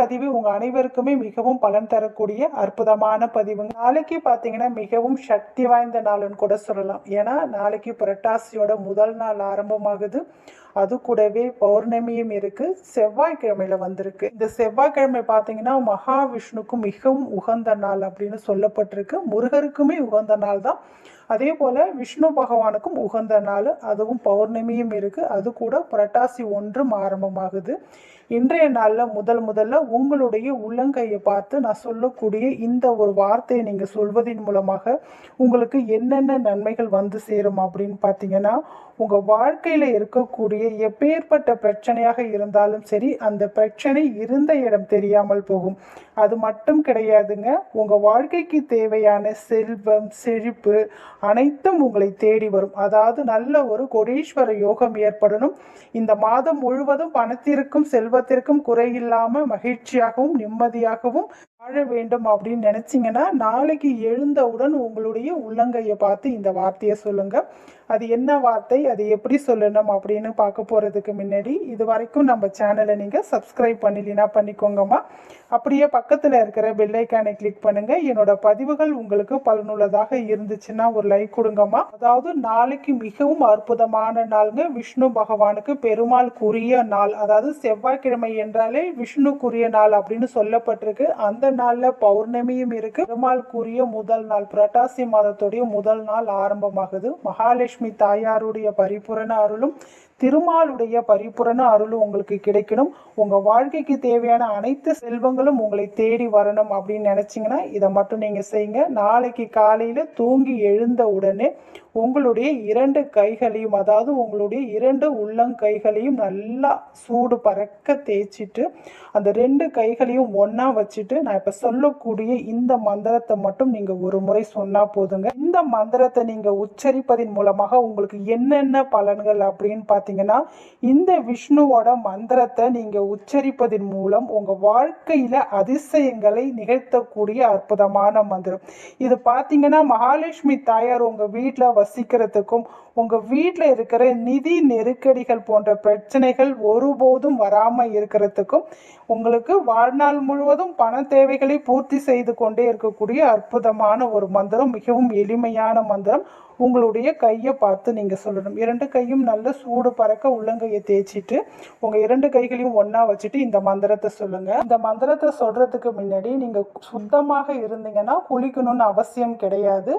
பதிவு உங்க அனைவருக்குமே மிகவும் பலன் தரக்கூடிய அற்புதமான பதிவுங்க. நாளைக்கு பார்த்தீங்கன்னா மிகவும் சக்தி வாய்ந்த நாள்னு கூட சொல்லலாம். ஏன்னா நாளைக்கு புரட்டாசியோட முதல் நாள் ஆரம்பமாகுது. அது கூடவே பௌர்ணமியும் இருக்கு செவ்வாய்க்கிழமையில வந்திருக்கு. இந்த செவ்வாய்க்கிழமை பார்த்தீங்கன்னா மகாவிஷ்ணுக்கு மிகவும் உகந்த நாள் அப்படின்னு சொல்லப்பட்டிருக்கு. முருகருக்குமே உகந்த நாள் தான். அதே போல விஷ்ணு பகவானுக்கும் உகந்த நாள். அதுவும் பௌர்ணமியும் இருக்கு. அது கூட புரட்டாசி ஒன்றும் ஆரம்பமாகுது. இன்றைய நாளில் முதல் முதல்ல உங்களுடைய உள்ளங்கையை பார்த்து நான் சொல்லக்கூடிய இந்த ஒரு வார்த்தையை நீங்கள் சொல்வதன் மூலமாக உங்களுக்கு என்னென்ன நன்மைகள் வந்து சேரும் அப்படின்னு பார்த்தீங்கன்னா உங்கள் வாழ்க்கையில் இருக்கக்கூடிய எப்பேற்பட்ட பிரச்சனையாக இருந்தாலும் சரி அந்த பிரச்சனை இருந்த இடம் தெரியாமல் போகும். அது மட்டும் கிடையாதுங்க. உங்கள் வாழ்க்கைக்கு தேவையான செல்வம் செழிப்பு அனைத்தும் உங்களை தேடி வரும். அதாவது நல்ல ஒரு கோடீஸ்வர யோகம் ஏற்படணும். இந்த மாதம் முழுவதும் பணத்திற்கும் செல்வத்திற்கும் குறையில்லாமல் மகிழ்ச்சியாகவும் நிம்மதியாகவும் வாழ வேண்டும் அப்படின்னு நினச்சிங்கன்னா நாளைக்கு எழுந்தவுடன் உங்களுடைய உள்ளங்கையை பார்த்து இந்த வார்த்தையை சொல்லுங்க. அது என்ன வார்த்தை அது எப்படி சொல்லணும் அப்படின்னு பார்க்க போகிறதுக்கு முன்னாடி இது வரைக்கும் நம்ம சேனலை நீங்கள் சப்ஸ்கிரைப் பண்ணலைன்னா பண்ணிக்கோங்கம்மா. அப்படியே பக்கத்தில் இருக்கிற பெல்லைக்கானை கிளிக் பண்ணுங்க. என்னோட பதிவுகள் உங்களுக்கு பலனுள்ளதாக இருந்துச்சுன்னா ஒரு லைக் கொடுங்கம்மா. அதாவது நாளைக்கு மிகவும் அற்புதமான நாளுங்க. விஷ்ணு பகவானுக்கு பெருமாள் நாள். அதாவது செவ்வாய்க்கிழமை என்றாலே விஷ்ணுக்குரிய நாள் அப்படின்னு சொல்லப்பட்டிருக்கு. அந்த நாள்ல பௌர்ணமியும் இருக்கு. பெருமாள் கூறிய முதல் நாள் புரட்டாசி மாதத்துடைய முதல் நாள் ஆரம்பமாகுது. மகாலட்சுமி தாயாருடைய பரிபூரண அருளும் திருமாலுடைய பரிபூரண அருளும் உங்களுக்கு கிடைக்கணும். உங்க வாழ்க்கைக்கு தேவையான அனைத்து செல்வங்களும் உங்களை தேடி வரணும் அப்படின்னு நினச்சிங்கன்னா இதை மட்டும் நீங்க செய்யுங்க. நாளைக்கு காலையில தூங்கி எழுந்த உடனே உங்களுடைய இரண்டு கைகளையும் அதாவது உங்களுடைய இரண்டு உள்ளங்கைகளையும் நல்லா சூடு பறக்க தேய்ச்சிட்டு அந்த ரெண்டு கைகளையும் ஒன்றா வச்சுட்டு நான் இப்ப சொல்லக்கூடிய இந்த மந்திரத்தை மட்டும் நீங்க ஒரு முறை சொன்னா போதுங்க. இந்த மந்திரத்தை நீங்க உச்சரிப்பதன் மூலமாக உங்களுக்கு என்னென்ன பலன்கள் அப்படின்னு பார்த்தீங்கன்னா இந்த விஷ்ணுவோட மந்திரத்தை நீங்கள் உச்சரிப்பதன் மூலம் உங்கள் வாழ்க்கையில் அதிசயங்களை நிகழ்த்தக்கூடிய அற்புதமான மந்திரம். இது பார்த்தீங்கன்னா மகாலட்சுமி தாயார் உங்க வீட்டில் வசிக்கிறதுக்கும் உங்கள் வீட்டில் இருக்கிற நிதி நெருக்கடிகள் போன்ற பிரச்சனைகள் ஒருபோதும் வராமல் இருக்கிறதுக்கும் உங்களுக்கு வாழ்நாள் முழுவதும் பண தேவைகளை பூர்த்தி செய்து கொண்டே இருக்கக்கூடிய அற்புதமான ஒரு மந்திரம் மிகவும் எளிமையான மந்திரம். உங்களுடைய கையை பார்த்து நீங்கள் சொல்லணும். இரண்டு கையும் நல்ல சூடு பறக்க உள்ளங்கையை தேய்ச்சிட்டு உங்கள் இரண்டு கைகளையும் ஒன்றா வச்சுட்டு இந்த மந்திரத்தை சொல்லுங்கள் இந்த மந்திரத்தை சொல்கிறதுக்கு முன்னாடி நீங்கள் சுத்தமாக இருந்தீங்கன்னா குளிக்கணும்னு அவசியம் கிடையாது.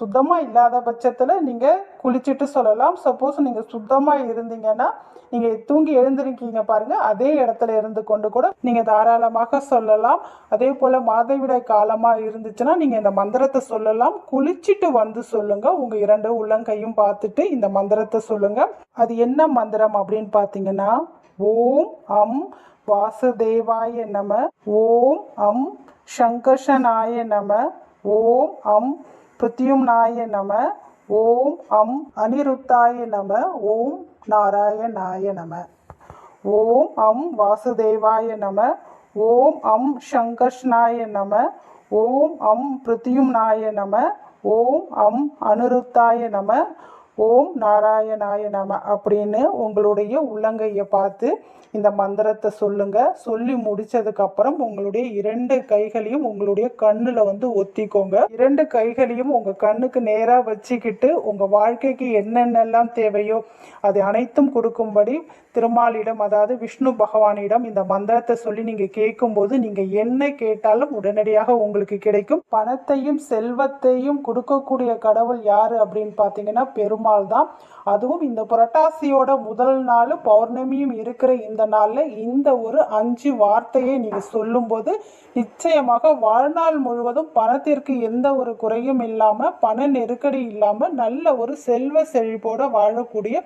சுத்தமாக இல்லாத பட்சத்தில் நீங்கள் குளிச்சுட்டு சொல்லலாம். சப்போஸ் நீங்கள் சுத்தமாக இருந்தீங்கன்னா நீங்கள் தூங்கி எழுந்திருக்கீங்க பாருங்கள் அதே இடத்துல இருந்து கொண்டு கூட நீங்கள் தாராளமாக சொல்லலாம். அதே போல் மாதவிடாய் காலமாக இருந்துச்சுன்னா நீங்கள் இந்த மந்திரத்தை சொல்லலாம். குளிச்சுட்டு வந்து சொல்லுங்கள் உங்கள் இரண்டு உள்ளங்கையும் பார்த்துட்டு இந்த மந்திரத்தை சொல்லுங்க. அது என்ன மந்திரம் அப்படின்னு பார்த்தீங்கன்னா ஓம் அம் வாசுதேவாய நம ஓம் அம் சங்கர்ஷனாய நம ஓம் அம் பிருத்யும்னாய நம ஓம் அம் அனிருத்தாய நம ஓம் நாராயணாய நம. ஓம் அம் வாசுதேவாய நம ஓம் அம் சங்கர்ஷ்ணாய நம ஓம் அம் பிருத்யும்னாய நம ஓம் அம் அனுருத்தாய நம ஓம் நாராயணாய நம அப்படின்னு உங்களுடைய உள்ளங்கையை பார்த்து இந்த மந்திரத்தை சொல்லுங்க. சொல்லி முடிச்சதுக்கப்புறம் உங்களுடைய இரண்டு கைகளையும் உங்களுடைய கண்ணில் வந்து ஒத்திக்கோங்க. இரண்டு கைகளையும் உங்கள் கண்ணுக்கு நேராக வச்சுக்கிட்டு உங்கள் வாழ்க்கைக்கு என்னென்னலாம் தேவையோ அது அனைத்தும் கொடுக்கும்படி திருமாலிடம் அதாவது விஷ்ணு பகவானிடம் இந்த மந்திரத்தை சொல்லி நீங்கள் கேட்கும்போது நீங்கள் என்ன கேட்டாலும் உடனடியாக உங்களுக்கு கிடைக்கும். பணத்தையும் செல்வத்தையும் கொடுக்கக்கூடிய கடவுள் யார் அப்படின்னு பார்த்தீங்கன்னா பெரும் பெருமாள் தான். அதுவும் இந்த புரட்டாசியோட முதல் நாள் பௌர்ணமியும் இருக்கிற இந்த நாளில் இந்த ஒரு அஞ்சு வார்த்தையை நீங்கள் சொல்லும்போது நிச்சயமாக வாழ்நாள் முழுவதும் பணத்திற்கு எந்த ஒரு குறையும் இல்லாமல் பண நெருக்கடி இல்லாமல் நல்ல ஒரு செல்வ செழிப்போட வாழக்கூடிய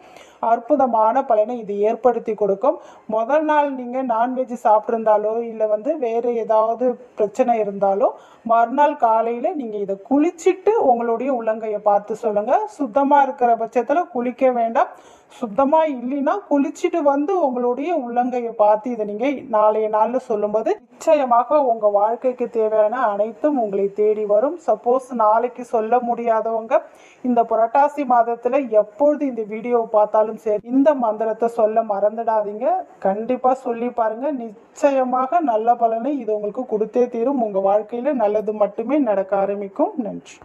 அற்புதமான பலனை இது ஏற்படுத்தி கொடுக்கும். முதல் நாள் நீங்கள் நான்வெஜ் சாப்பிட்ருந்தாலோ இல்லை வந்து வேறு ஏதாவது பிரச்சனை இருந்தாலோ மறுநாள் காலையில் நீங்கள் இதை குளிச்சிட்டு உங்களுடைய உள்ளங்கையை பார்த்து சொல்லுங்கள் சுத்தமாக இருக்கிற பட்சத்தில் குளிக்க வேண்டாம். சுத்தமாக இல்லைன்னா குளிச்சுட்டு வந்து உங்களுடைய உள்ளங்கையை பார்த்து இதை நீங்கள் நாளைய நாளில் சொல்லும்போது நிச்சயமாக உங்கள் வாழ்க்கைக்கு தேவையான அனைத்தும் உங்களை தேடி வரும். சப்போஸ் நாளைக்கு சொல்ல முடியாதவங்க இந்த புரட்டாசி மாதத்தில் எப்பொழுது இந்த வீடியோவை பார்த்தாலும் சரி இந்த மந்திரத்தை சொல்ல மறந்துடாதீங்க. கண்டிப்பாக சொல்லி பாருங்கள் நிச்சயமாக நல்ல பலனை இது உங்களுக்கு கொடுத்தே தீரும். உங்கள் வாழ்க்கையில் நல்லது மட்டுமே நடக்க ஆரம்பிக்கும். நன்றி.